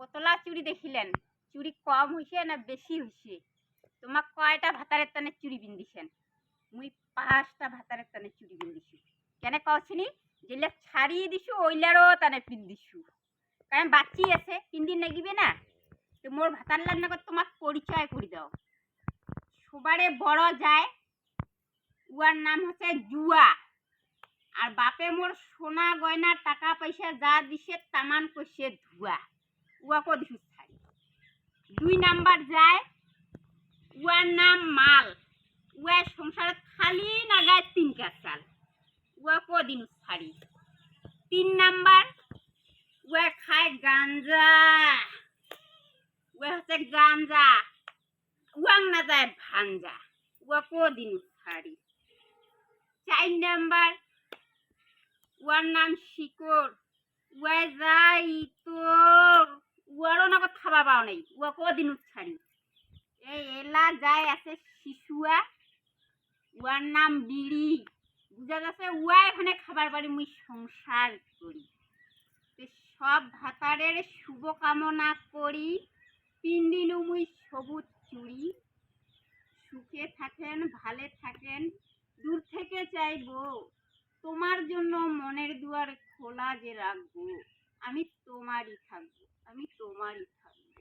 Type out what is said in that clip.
কতলা চুরি দেখিলেন। চুরি কম হইছে না বেশি হইছে? তোমাক কয়টা ভাতারের টানে চুরি বিন্দিছেন মুই পাঁচটা ভাতারের টানে চুরি বিন্দিছি কেনে কছিনি যেলে ছাড়িয়ে দিছু, ওইলারও টানে পিন্দিছু কারণ বাচ্চি আছে পিন্দি নাগিবে না? তো মোর ভাতার লান্না তোমাক পরিচয় করে দাও। সবারে বড় যায়, উয়ার নাম হচ্ছে জুয়া। আর বাপে মোর সোনা গয়না টাকা পয়সা যা দিছে তামান কইছে ধুয়া। উয়াকো দিছু ছাড়ি দুই নাম্বার যায়, উয়ার নাম মাল। উয়া সংসারে খালি নাগায় তিন চাল উয়াকো দিন ছাড়ি তিন নাম্বার, উয়া খায় গাঞ্জা। উয়া হচ্ছে গাঞ্জা। উয়াং না যায় ভাঞ্জা। উয়াকো দিন ছাড়ি চার নাম্বার, উয়ার নাম শিকড়। উয়া যাই তোর পাও নাই উয়া কদিন ছাড়ি এই এলা যায় আছে শিশুয়া, উয়ার নাম বিড়ি। বুঝা যাচ্ছে উয়া এখানে খাবার মুই সংসার করি। সব ভাতারের শুভ কামনা করি পিন্দিনু মুই সবুজ চুড়ি সুখে থাকেন, ভালে থাকেন, দূর থেকে চাইব। তোমার জন্য মনের দুয়ার খোলা যে রাখব। আমি তোমারই থাকব আমি তোমারই থাকব।